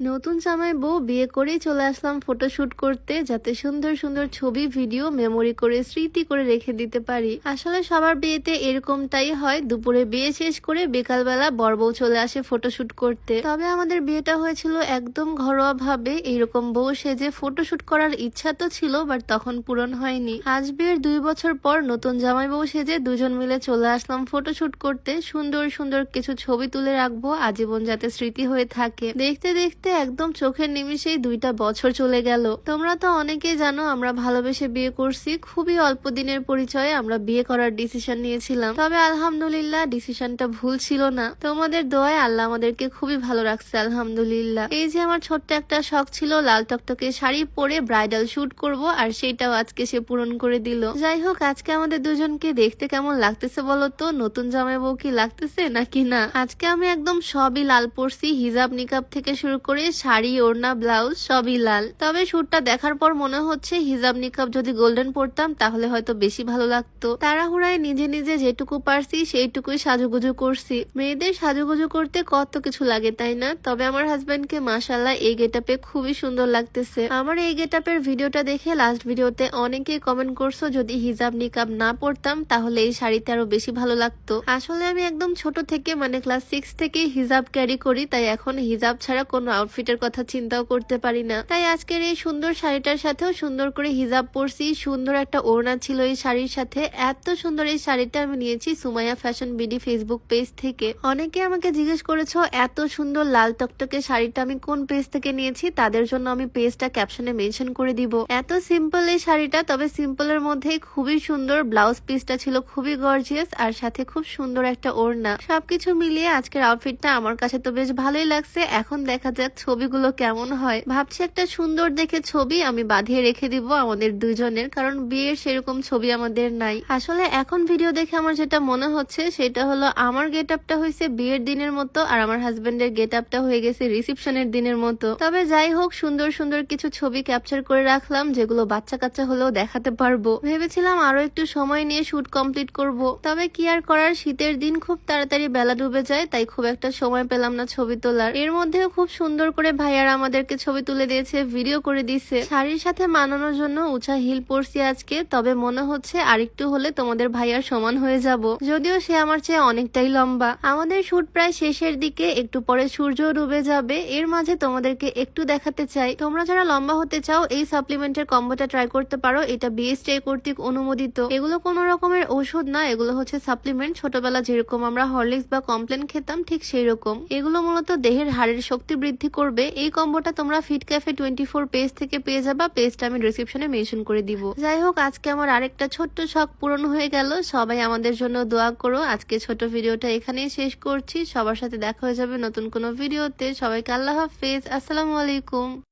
নতুন জামাই বউ বিয়ে করেই চলে আসলাম ফটোশুট করতে, যাতে সুন্দর সুন্দর ছবি ভিডিও মেমোরি করে, স্মৃতি করে রেখে দিতে পারি। আসলে সবার বিয়েতে এরকমটাই হয়, দুপুরে বিয়ে শেষ করে বিকালবেলা বর বউ চলে আসে ফটোশুট করতে। তবে আমাদের বিয়েটা হয়েছিল একদম ঘরোয়া ভাবে এইরকম বউ সেজে ফটোশুট করার ইচ্ছা তো ছিল বাট তখন পূরণ হয়নি। আজ বিয়ের দুই বছর পর নতুন জামাই বউ সেজে দুজন মিলে চলে আসলাম ফটোশুট করতে। সুন্দর সুন্দর কিছু ছবি তুলে রাখব, আজীবন যাতে স্মৃতি হয়ে থাকে। দেখতে দেখতে একদম চোখের নিমিষেই দুইটা বছর চলে গেল। তোমরা তো অনেকেই জানো আমরা ভালোবেসে বিয়ে করছি, খুবই অল্প দিনের পরিচয়ে আমরা বিয়ে করার ডিসিশন নিয়েছিলাম। তবে আলহামদুলিল্লাহ ডিসিশনটা ভুল ছিল না। তোমাদের দোয়ায় আল্লাহ আমাদেরকে খুবই ভালো রাখছে, আলহামদুলিল্লাহ। এই যে আমার ছোট্ট একটা শখ ছিল, লাল টকটকে শাড়ি পরে ব্রাইডাল শুট করব আর সেটাও আজকে সে পূরণ করে দিল। যাই হোক, আজকে আমাদের দুজনকে দেখতে কেমন লাগতেছে বলো তো? নতুন জামাই বউ কি লাগতেছে নাকি না? আজকে আমি একদম সবই লাল পরছি, হিজাব নিকাব থেকে শুরু করে শাড়ি, ওড়না, ব্লাউজ সবই লাল। তবে শুটটা দেখার পর মনে হচ্ছে হিজাব নিকাব যদি গোল্ডেন পরতাম, তাহলে হয়তো বেশি ভালো লাগতো। তাড়াহুড়ায় নিজে নিজে যেটুকু পারছি, সেইটুকুই সাজুগুজু করছি। মেয়েদের সাজুগুজু করতে কত কিছু লাগে, তাই না? তবে আমার হাজবেন্ডকে মাসাল্লাহ এই গেটআপে খুবই সুন্দর লাগতেছে। আমার এই গেটআপের ভিডিওটা দেখে লাস্ট ভিডিওতে অনেকেই কমেন্ট করছ, যদি হিজাব নিকাব না পরতাম, তাহলে এই শাড়িতে আরও বেশি ভালো লাগতো। আসলে আমি একদম ছোট থেকে মানে ক্লাস সিক্স থেকে হিজাব ক্যারি করি, তাই এখন হিজাব ছাড়া কোনো আউটফিটের কথা চিন্তাও করতে পারি না। তাই আজকের এই সুন্দর শাড়িটার সাথেও সুন্দর করে হিজাব পরছি। সুন্দর একটা ওড়না ছিল এই শাড়ির সাথে। এত সুন্দর এই শাড়িটা আমি নিয়েছি Sumaiya fashion BD Facebook page থেকে। অনেকে আমাকে জিজ্ঞেস করেছ, এত সুন্দর লাল টকটকে শাড়িটা আমি কোন পেজ থেকে নিয়েছি? তাদের জন্য আমি পেজটা ক্যাপশনে মেনশন করে দিব। এত সিম্পল এই শাড়িটা, তবে সিম্পলের মধ্যেই খুবই সুন্দর ব্লাউজ পিসটা ছিল, খুবই গর্জিয়াস আর সাথে খুব সুন্দর একটা ওড়না। সবকিছু মিলিয়ে আজকের আউটফিটটা আমার কাছে তো বেশ ভালোই লাগছে। এখন দেখা যাক ছবিগুলো কেমন হয়? ভাবছি একটা সুন্দর দেখে ছবি আমি বাঁধিয়ে রেখে দিব আমাদের দুজনের কারণ বিয়ের সেরকম ছবি আমাদের নাই। আসলে এখন ভিডিও দেখে আমার যেটা মনে হচ্ছে, সেটা হলো আমার গেট আপটা হয়েছে বিয়ের দিনের মতো আর আমার হাজবেন্ডের গেট আপটা হয়ে গেছে রিসিপশনের দিনের মতো। তবে যাই হোক, সুন্দর সুন্দর কিছু ছবি ক্যাপচার করে রাখলাম, যেগুলো বাচ্চা কাচ্চা হলেও দেখাতে পারব। ভেবেছিলাম আরও একটু সময় নিয়ে শুট কমপ্লিট করব। তবে কি আর করার, শীতের দিন খুব তাড়াতাড়ি বেলা ডুবে যায়, তাই খুব একটা সময় পেলাম না ছবি তোলার। এর মধ্যেও খুব সুন্দর করে ভাইয়ারা আমাদেরকে ছবি তুলে দিয়েছে, ভিডিও করে দিয়েছে। শাড়ির সাথে মানানোর জন্য উঁচা হিল পরছি আজকে, তবে মনে হচ্ছে আরেকটু হলে তোমাদের ভাইয়ার সমান হয়ে যাব। যদিও সে আমার চেয়ে অনেকটাই লম্বা। আমাদের শুট প্রায় শেষের দিকে, একটু পরে সূর্য ডুবে যাবে। এর মাঝে তোমাদেরকে একটু দেখাতে চাই। তোমরা যারা লম্বা হতে চাও, এই সাপ্লিমেন্টের কম্বোটা ট্রাই করতে পারো। এটা বিএসটে কর্তৃক অনুমোদিত। এগুলো কোনো রকমের ওষুধ না, এগুলো হচ্ছে সাপ্লিমেন্ট ছোটবেলা যেরকম আমরা হরলিক্স বা কমপ্লেন খেতাম, ঠিক সেই রকম এগুলো মূলত দেহের হাড়ের শক্তি বৃদ্ধি করবে, এই কম্বোটা তোমরা Fit Cafe twenty four page থেকে পেয়ে যাবা। পেজটা আমি ডিসক্রিপশনে মেনশন করে দিব। যাই হোক, আজকে আমার আরেকটা ছোট্ট শখ পূরণ হয়ে গেল। সবাই আমাদের জন্য দোয়া করো। আজকে ছোট ভিডিওটা এখানেই শেষ করছি। সবার সাথে দেখা হয়ে যাবে নতুন কোনো ভিডিওতে। সবাইকে আল্লাহ হাফেজ। আসসালামু আলাইকুম।